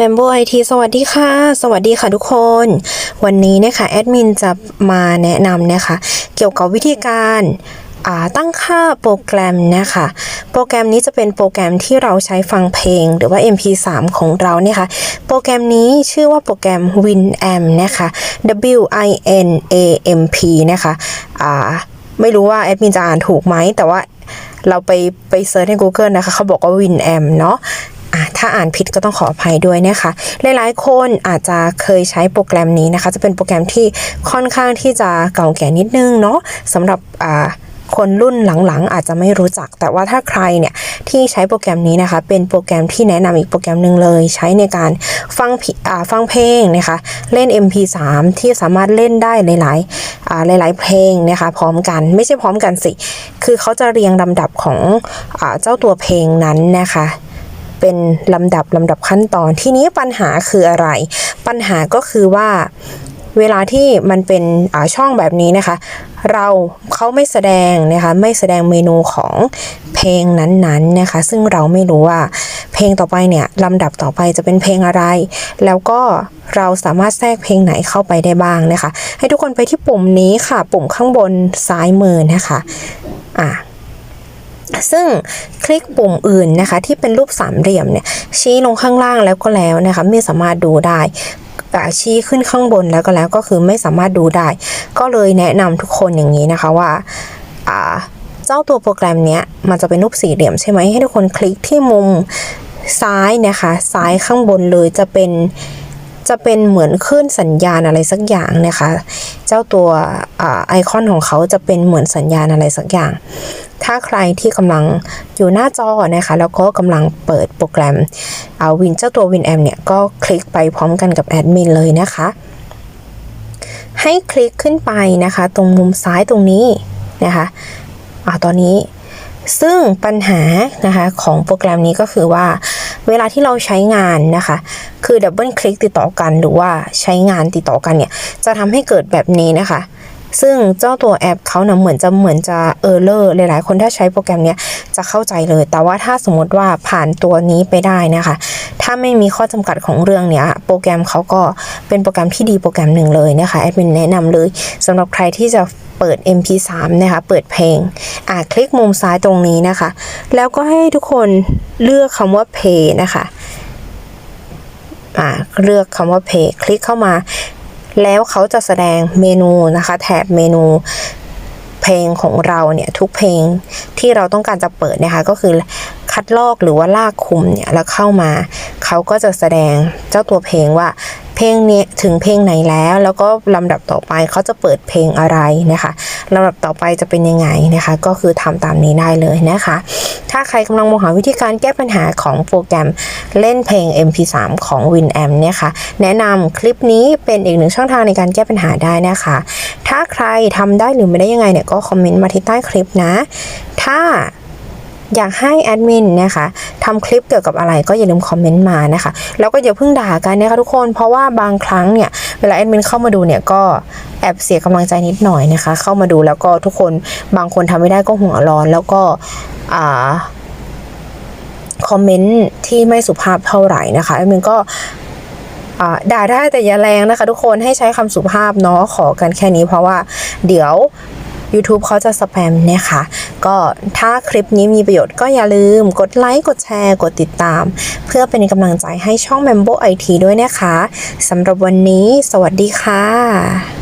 แมมโบไอทีสวัสดีค่ะ สวัสดีค่ะทุกคน วันนี้นะคะแอดมินจะมาแนะนำนะคะ เกี่ยวกับวิธีการตั้งค่าโปรแกรมนะคะ โปรแกรมนี้จะเป็นโปรแกรมที่เราใช้ฟังเพลงหรือว่า MP3 ของเราเนี่ยค่ะ โปรแกรมนี้ชื่อว่าโปรแกรม WinAmp นะคะ W I N A M P นะคะอ่าไม่รู้ว่าแอดมินจะอ่านถูกไหม แต่ว่าเราไปไปเซิร์ชใน Google นะคะ เขาบอกว่า WinAmp เนาะ ถ้าอ่านผิดก็ต้องขออภัยด้วยนะคะ หลายๆ คนอาจจะเคยใช้โปรแกรมนี้นะคะ จะเป็นโปรแกรมที่ค่อนข้างที่จะเก่าแก่นิดนึงเนาะสำหรับอ่าคนรุ่นหลังๆ อาจจะไม่รู้จัก แต่ว่าถ้าใครเนี่ยที่ใช้โปรแกรมนี้นะคะ เป็นโปรแกรมที่แนะนำอีกโปรแกรมหนึ่งเลย ใช้ในการฟังฟังเพลงนะคะ เล่น MP3 ที่สามารถเล่นได้หลายๆหลาย ๆ เพลงนะคะ พร้อมกันไม่ใช่พร้อมกันสิ คือเขาจะเรียงลำดับของอเจ้าตัวเพลงนั้นนะคะ เป็นลำดับลำดับขั้นตอน ทีนี้ปัญหาคืออะไร ปัญหาก็คือว่าเวลาที่มันเป็นช่องแบบนี้นะคะ เราเขาไม่แสดงนะคะไม่แสดงเมนูของเพลงนั้นๆนะคะ ซึ่งเราไม่รู้ว่าเพลงต่อไปเนี่ยลำดับต่อไปจะเป็นเพลงอะไร แล้วก็เราสามารถแทรกเพลงไหนเข้าไปได้บ้างนะคะ ให้ทุกคนไปที่ปุ่มนี้ค่ะ ปุ่มข้างบนซ้ายมือนะคะอะ ซึ่งคลิกปุ่มอื่นนะคะ ที่เป็นรูปสามเหลี่ยมเนี่ยชี้ลงข้างล่างแล้วก็แล้วนะคะ ไม่สามารถดูได้อ่ชี้ขึ้นข้างบนแล้วก็แล้วก็คือไม่สามารถดูได้ ก็เลยแนะนำทุกคนอย่างนี้นะคะว่าอ่าเจ้าตัวโปรแกรมเนี้ยมันจะเป็นรูปสี่เหลี่ยมใช่ไหมให้ทุกคนคลิกที่มุมซ้ายนะคะ ซ้ายข้างบนเลยจะเป็นจะเป็นเหมือนคลื่นสัญญาณอะไรสักอย่างนะคะ เจ้าตัวอไอคอนของเขาจะเป็นเหมือนสัญญาณอะไรสักอย่าง ถ้าใครที่กำลังอยู่หน้าจอนะคะ แล้วก็กำลังเปิดโปรแกรมเอาวินเจ้าตัว WinAmp เนี่ย ก็คลิกไปพร้อมกันกับแอดมินเลยนะคะ ให้คลิกขึ้นไปนะคะ ตรงมุมซ้ายตรงนี้นะคะอ่าตอนนี้ซึ่งปัญหานะคะของโปรแกรมนี้ก็คือว่า เวลาที่เราใช้งานนะคะ คือดับเบิลคลิกติดต่อกันหรือว่าใช้งานติดต่อกันเนี่ย จะทำให้เกิดแบบนี้นะคะ ซึ่งเจ้าตัวแอปเขาเนะเหมือนจะเหมือนจะเออร์เลอร์หลายๆ คนถ้าใช้โปรแกรมเนี้ยจะเข้าใจเลย แต่ว่าถ้าสมมติว่าผ่านตัวนี้ไปได้นะคะ ถ้าไม่มีข้อจำกัดของเรื่องเนี้ยโปรแกรมเขาก็เป็นโปรแกรมที่ดีโปรแกรมหนึ่งเลยนะคะแอดมินแนะนำเลยสำหรับใครที่จะเปิด MP3 นะคะ เปิดเพลง อ่า คลิกมุมซ้ายตรงนี้นะคะ แล้วก็ให้ทุกคนเลือกคำว่า play นะคะ อ่าเลือกคำว่า Pay คลิกเข้ามา แล้วเขาจะแสดงเมนูนะคะ แถบเมนูเพลงของเราเนี่ยทุกเพลงที่เราต้องการจะเปิดนะคะก็คือคัดลอกหรือว่าลากคุมเนี่ยแล้วเข้ามา เขาก็จะแสดงเจ้าตัวเพลงว่า เพลงนี้ถึงเพลงไหนแล้ว แล้วก็ลำดับต่อไปเขาจะเปิดเพลงอะไรนะคะลำดับต่อไปจะเป็นยังไงนะคะ ก็คือทำตามนี้ได้เลยนะคะ ถ้าใครกำลังมองหาวิธีการแก้ปัญหาของโปรแกรมเล่นเพลง MP3 ของ WinAmp เนี่ยค่ะ แนะนำคลิปนี้เป็นอีกหนึ่งช่องทางในการแก้ปัญหาได้นะคะ ถ้าใครทำได้หรือไม่ได้ยังไงเนี่ยก็คอมเมนต์มาที่ใต้คลิปนะ ถ้า อยากให้แอดมินนะคะทำคลิปเกี่ยวกับอะไรก็อย่าลืมคอมเมนต์มานะคะ แล้วก็อย่าเพิ่งด่ากันนะคะทุกคนเพราะว่าบางครั้งเนี่ยเวลาแอดมินเข้ามาดูเนี่ยก็แอบเสียกำลังใจนิดหน่อยนะคะ เข้ามาดูแล้วก็ทุกคนบางคนทำไม่ได้ก็หัวร้อน แล้วก็อ่าคอมเมนต์ที่ไม่สุภาพเท่าไหร่นะคะแอดมินก็ด่าได้แต่อย่าแรงนะคะ ทุกคนให้ใช้คำสุภาพเนาะขอกันแค่นี้เพราะว่าเดี๋ยว YouTube เขาจะสแปมนะคะ ก็ถ้าคลิปนี้มีประโยชน์ก็อย่าลืมกดไลค์ กดแชร์ กดติดตาม เพื่อเป็นกำลังใจให้ช่อง Membo IT ด้วยนะคะสำหรับวันนี้ สวัสดีค่ะ